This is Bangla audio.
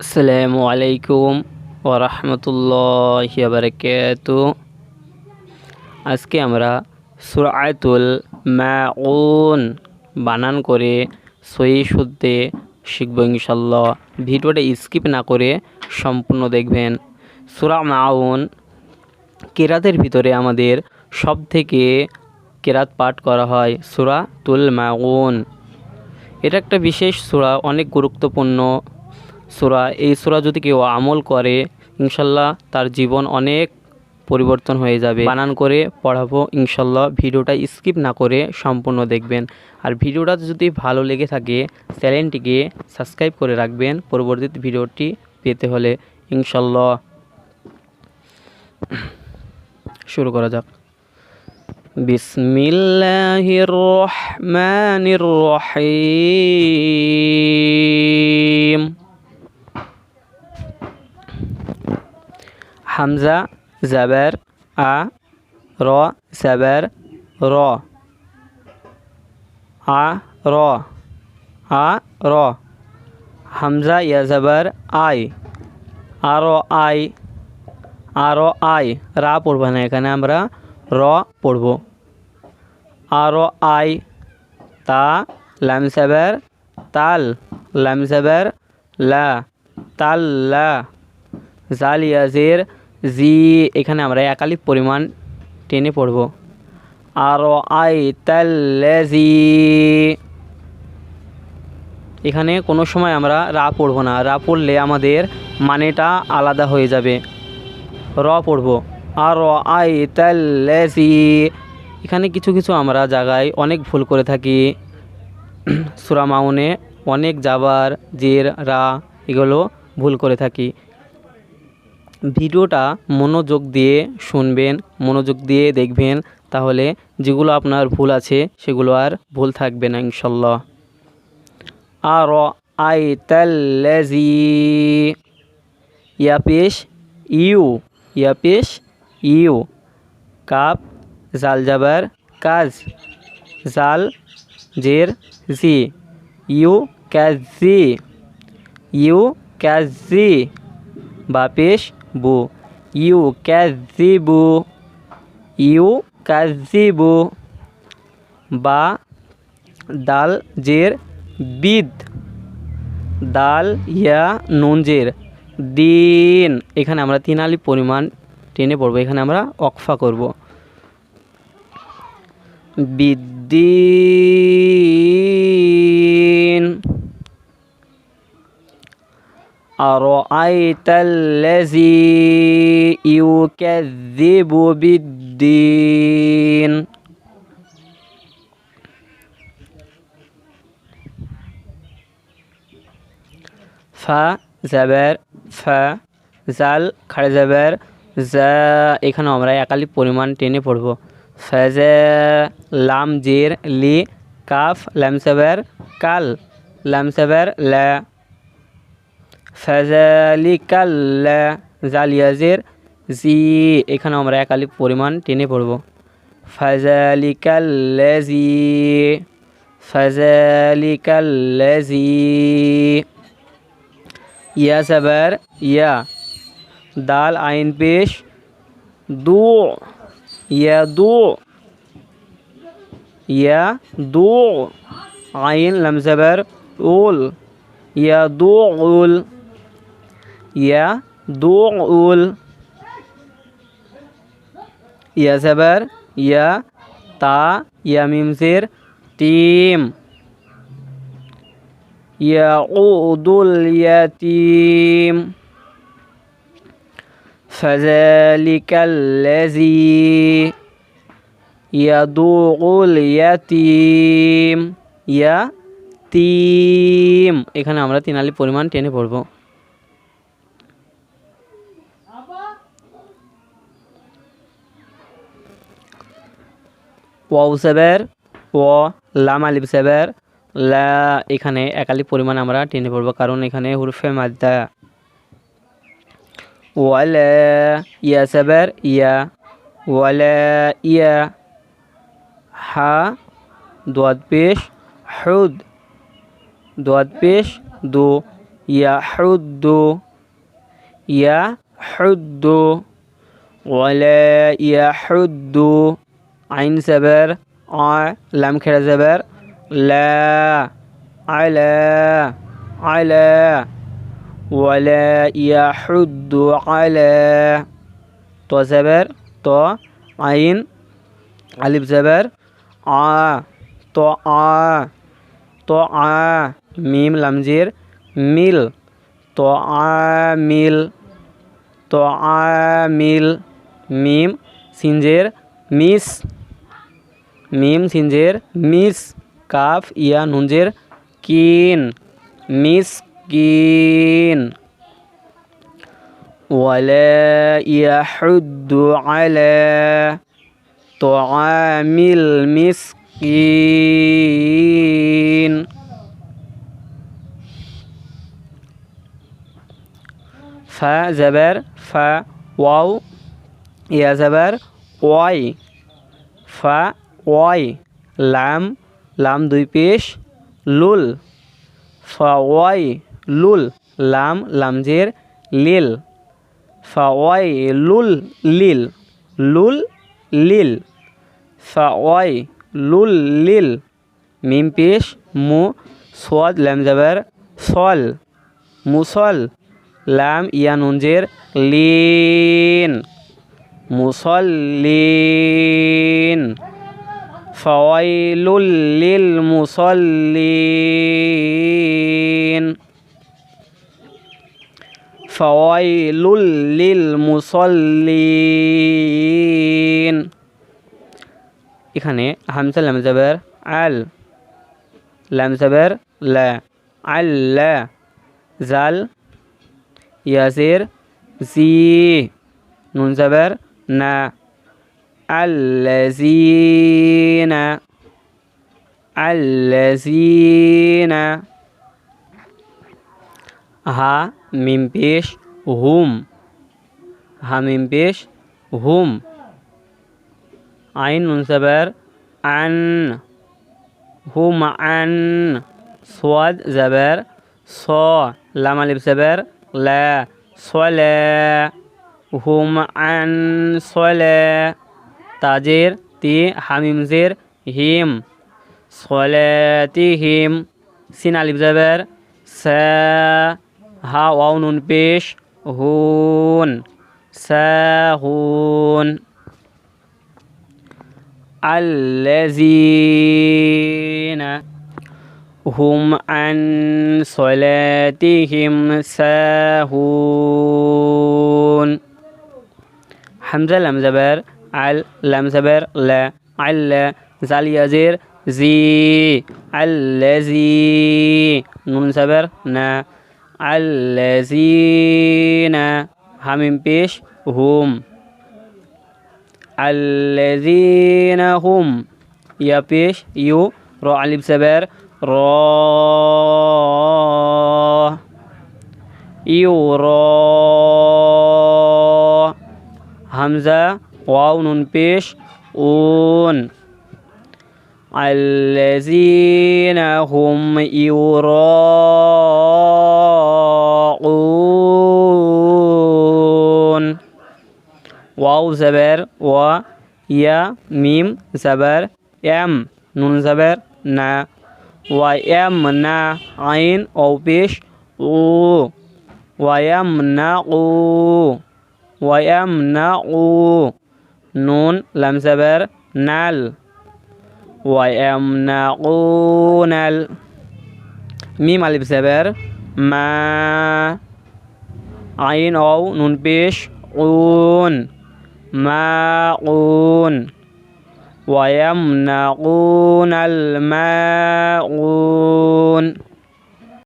আসসালামু আলাইকুম ওরহমতুল্লাহ বারকাত আজকে আমরা সুরাতুল মাউন বানান করে সই শুদ্ধে শিখব ইনশাল্লাহ ভিডিওটা স্কিপ না করে সম্পূর্ণ দেখবেন। সুরা মাউন কেরাতের ভিতরে আমাদের সব থেকে কেরাত পাঠ করা হয় সুরা তুল মাউন। এটা একটা বিশেষ সূরা, অনেক গুরুত্বপূর্ণ। সুরা, এই সুরা যদি কেউ আমল করে, ইনশাল্লাহ তার জীবন অনেক পরিবর্তন হয়ে যাবে। বানান করে পড়াবো, ইনশাল্লাহ ভিডিওটা স্কিপ না করে সম্পূর্ণ দেখবেন। আর ভিডিওটা যদি ভালো লেগে থাকে, চ্যানেলটিকে সাবস্ক্রাইব করে রাখবেন। পরবর্তীতে ভিডিওটি পেতে হলে ইনশাল্লাহ শুরু করা যাক। বিসমিল্লাহির রহমানির রহিম। हमज़ा ज़बर आ रो ज़बर रो आ रो आ रो हमज़ा या ज़बर आई आरो आई आरो आई रा पढ़बो ना रो আমরা র পড়ব আরো ता लम सबर ताल लम सबर সাবের ताल তাল जाल या जेर জি এখানে আমরা একালিক পরিমাণ টেনে পড়ব। আরও আই তাল্লাজি এখানে কোনো সময় আমরা রা পড়ব না। রা পড়লে আমাদের মানেটা আলাদা হয়ে যাবে। র পড়ব। আর আই তাল্লাজি এখানে কিছু কিছু আমরা জায়গায় অনেক ভুল করে থাকি। সুরা মাউনে অনেক যাবার জের, রা, এগুলো ভুল করে থাকি। ভিডিওটা মনোযোগ দিয়ে শুনবেন, মনোযোগ দিয়ে দেখবেন, তাহলে যেগুলো আপনার ভুল আছে সেগুলো আর ভুল থাকবে না, ইনশাল্লাহ। আর আই তাল্লাজি ইয়া পেশ, ইউ। ইয়া পেশ, ইউ। কাপ, জাল জাবার কাজ। জাল, জের, জি। ইউ ক্যাজি ইউ ক্যাজি বা পেশ বু। ইউ ক্যাজিবু ইউ ক্যাজিবু বা। দাল জের। বিদ। দাল ইয়া নুন জের। দিন। এখানে আমরা তিন আলি পরিমাণ টেনে পড়ব। এখানে আমরা অকফা করব। বিদ্দিন أرأيت الذي يكذب بالدين ফা জাবের ফা জাল খাড়ে জাবের জা এখানে আমরা একালি পরিমাণ টেনে পড়ব ফেজে লাম জের লি কাফ ল্যাম সাবের কাল ল্যাম সাবের ল্যা ফেজালিকাল্লা জালিয়াজের জি এখানে আমরা একালি পরিমাণ টেনে পড়ব। ফাজালিকাল্লাজি ফাজালিকাল্লাজি ইয়া সাবার ইয়া দাল আইন পেশ দু ইয়া দু ইয়া দু আইন লামজাবার উল ইয়া দু উল ইয়া দুল ইয়া জাবার ইয়া তা ইয়া মিমসের টিম ইয়াউদুল ইয়াতিম فذلك الذي ইয়াদুল ইয়াতিম ইয়া তিম এখানে আমরা তিনালি পরিমাণ টেনে পড়বো পসেবের ও লাম আলিফ সেবের লা এখানে একালি পরিমাণ আমরা টেনে পড়ব, কারণ এখানে হুরফে মাদ্দা। ওয়ালে ইয়া সেবের ইয়া, ওয়ালে ইয়া, হা দোয়াদ পেশ, হুদ দোয়াদ পেশ, দু, ইয়া হুদ্দু ইয়া হুদ্দু ওয়ালে ইয়া হুদ্দু আইন সেবের আয় ল্যাম খেড়ে সেবের ল্যা আইলে ল্যা আয় ল্যা ওয়ালা ইয়াহুদ্দু আয় তো সেবের তো আইন, আলিফ জেবের আ, তো আ তো আ, মিম লামজির মিল, তো আ, মিল, তো আ, মিল, মিম সিনজের মিস মিম সিনজের মিস কাফ ইয়া নুনজের কিন মিস কিন ولا يحد على طعام المسكين فا زبر فا واو يا زبر واي فا ওয়াই, লাম লাম দুই পেশ, লুল। ফাওয়াই লুল, লাম, লামজের লিল। ফাওয়াই লুল, লিল। লুল, লিল। ফাওয়াই লুল, লিল। মিম পেশ, মু, সোয়াদ, লাম সল। মুসল লাম ইয়ানুঞ্জের লিন। মুসল্লিন ফাওয়াইলুল লিল মুসল্লিন ফাওয়াইলুল লিল মুসল্লিন এখানে হামসা লাম জাবার আল লাম জাবার লা আল্লা জাল ইয়াসির জি নুন জাবার না আল্লাযীনা আল্লাযীনা হা মিম পেশ হুম হা মিম পেশ হুম আইন নুনসাবার আন হুম আন সোয়াদ জাবার স লাম আলিফ জাবার লা সলে হুম আন সলে তাজের তি হামিমজের হিম সলেতিহিম সিন আলিফ জাবার সা হা ওয়াও নুন পেশ হুন সাহুন الذين هم عن صلاتهم ساهون حمزة لم زبر عل لم زبر لا عل زال يزير زي الذي نون زبر نا الذين همين بيش هم الذين هم يا بيش يو. رو علي بسبر رو. يو رو. همزة واو نون بيش اون. الذين هم يراءون. واو زبر و يا ميم زبر ام. نون زبر نا. و ام نا. عين أو بيش أو. ويمنع ويمنع نون لام زبر نال. ويمنعون ميم ألف زبر ما. عين أو نون بيش قون. ماعون ويمنعون الماعون